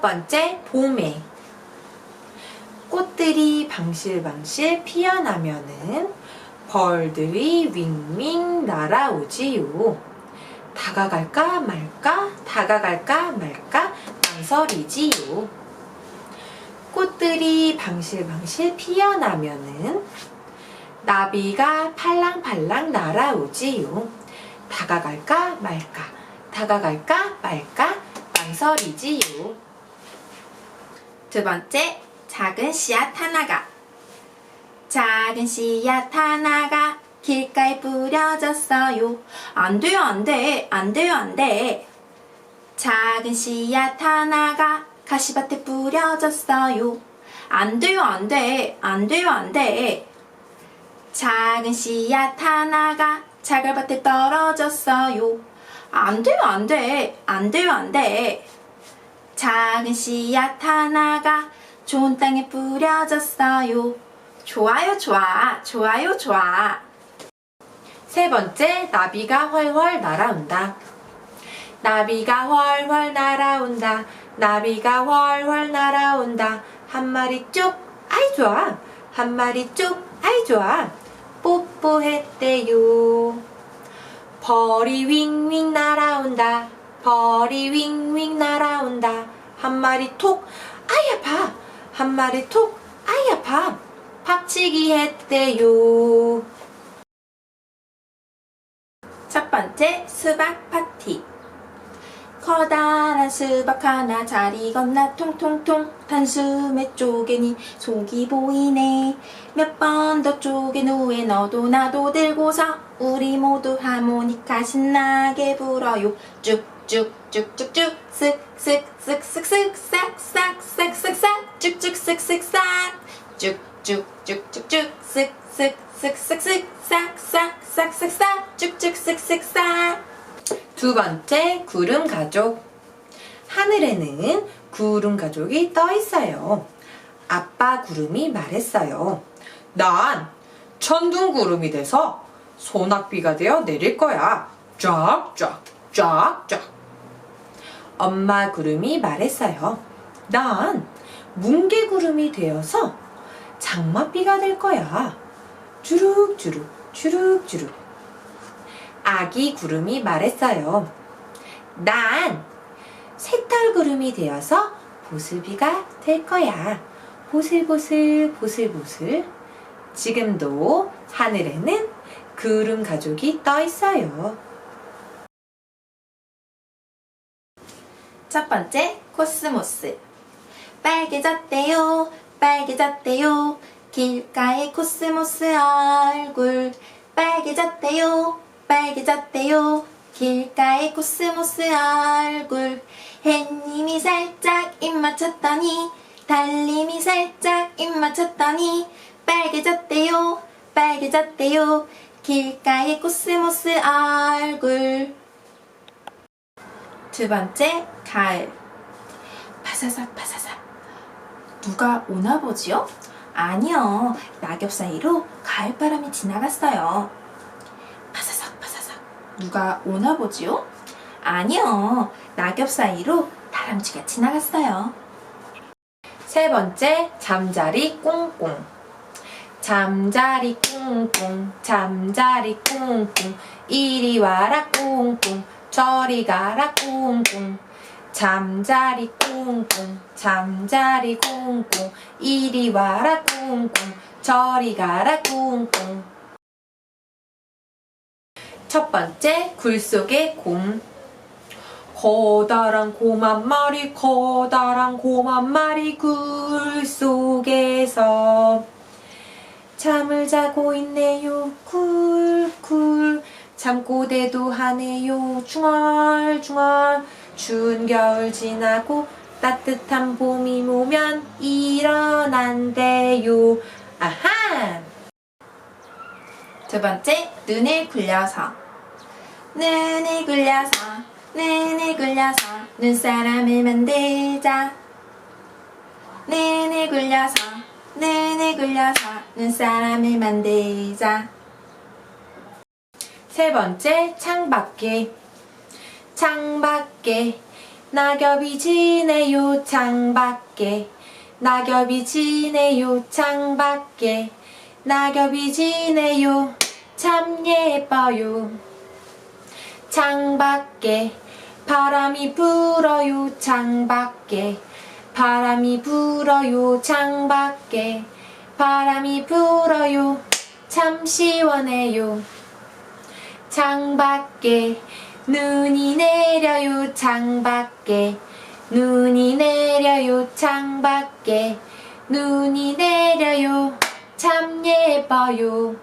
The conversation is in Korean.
번째, 봄에. 꽃들이 방실방실 피어나면은 벌들이 윙윙 날아오지요. 다가갈까 말까, 다가갈까 말까, 망설이지요. 꽃들이 방실방실 피어나면은 나비가 팔랑팔랑 날아오지요. 다가갈까 말까, 다가갈까 말까, 망설이지요. 두 번째, 작은 씨앗 하나가. 작은 씨앗 하나가 길가에 뿌려졌어요. 안 돼요, 안 돼. 안 돼요, 안 돼. 작은 씨앗 하나가 가시밭에 뿌려졌어요. 안 돼요, 안 돼. 안 돼요, 안 돼. 작은 씨앗 하나가 자갈밭에 떨어졌어요. 안 돼요, 안 돼. 안 돼요, 안 돼. 작은 씨앗 하나가 좋은 땅에 뿌려졌어요. 좋아요, 좋아. 좋아요, 좋아. 세 번째, 나비가 훨훨 날아온다. 나비가 훨훨 날아온다. 나비가 훨훨 날아온다. 한 마리 쭉, 아이 좋아. 한 마리 쭉, 아이 좋아. 뽀뽀했대요. 벌이 윙윙 날아온다. 벌이 윙윙 날아온다. 한 마리 톡, 아이 아파. 한 마리 톡, 아이 아파. 박치기 했대요. 첫 번째, 수박 파티. 커다란 수박 하나 자리 건너 통통통 단숨에 쪼개니 속이 보이네 몇 번 더 쪼갠 후에 너도 나도 들고서 우리 모두 하모니카 신나게 불어요 쭉 쭉쭉쭉쭉 쓱쓱쓱쓱쓱 싹싹싹싹싹 쭉쭉쓱쓱싹 쭉쭉쭉쭉쭉 쓱쓱쓱쓱쓱 싹싹싹싹싹 쭉쭉쓱쓱싹 두 번째, 구름 가족. 하늘에는 구름 가족이 떠 있어요. 아빠 구름이 말했어요. 난 천둥 구름이 돼서 소낙비가 되어 내릴 거야. 쫙쫙, 쫙쫙. 엄마 구름이 말했어요. 난 뭉게 구름이 되어서 장맛비가 될 거야. 주룩주룩, 주룩주룩. 아기 구름이 말했어요. 난 새털 구름이 되어서 보슬비가 될 거야. 보슬보슬, 보슬보슬. 지금도 하늘에는 구름 가족이 떠 있어요. 첫 번째 코스모스. 빨개졌대요 빨개졌대요. 길가에 코스모스 얼굴. 빨개졌대요 빨개졌대요. 길가에 코스모스 얼굴. 햇님이 살짝 입 맞췄더니 달님이 살짝 입 맞췄더니 빨개졌대요 빨개졌대요. 길가에 코스모스 얼굴 두 번째, 가을. 파사삭, 파사삭. 누가 오나 보지요? 아니요. 낙엽 사이로 가을바람이 지나갔어요. 파사삭, 파사삭. 누가 오나 보지요? 아니요. 낙엽 사이로 다람쥐가 지나갔어요. 세 번째, 잠자리 꽁꽁. 잠자리 꽁꽁, 잠자리 꽁꽁, 이리 와라 꽁꽁, 저리 가라 꽁꽁. 잠자리 꽁꽁, 잠자리 꽁꽁, 이리 와라 꽁꽁, 저리 가라 꽁꽁. 첫 번째, 굴 속의 곰. 커다란 곰 한 마리, 커다란 곰 한 마리 굴 속에서 잠을 자고 있네요. 굴굴 잠꼬대도 하네요. 중얼중얼 추운 겨울 지나고 따뜻한 봄이 오면 일어난대요. 아하! 두 번째, 눈을 굴려서. 눈을 굴려서, 눈을 굴려서, 눈사람을 만들자. 눈을 굴려서, 눈을 굴려서, 눈사람을 만들자. 세 번째, 창밖에. 창밖에. 낙엽이 지네요 창밖에. 낙엽이 지네요 창밖에. 낙엽이 지네요 참 예뻐요. 창밖에. 바람이 불어요 창밖에. 바람이 불어요 창밖에. 바람이 불어요 참 시원해요 창밖에 눈이 내려요 창밖에 눈이 내려요 창밖에 눈이 내려요 참 예뻐요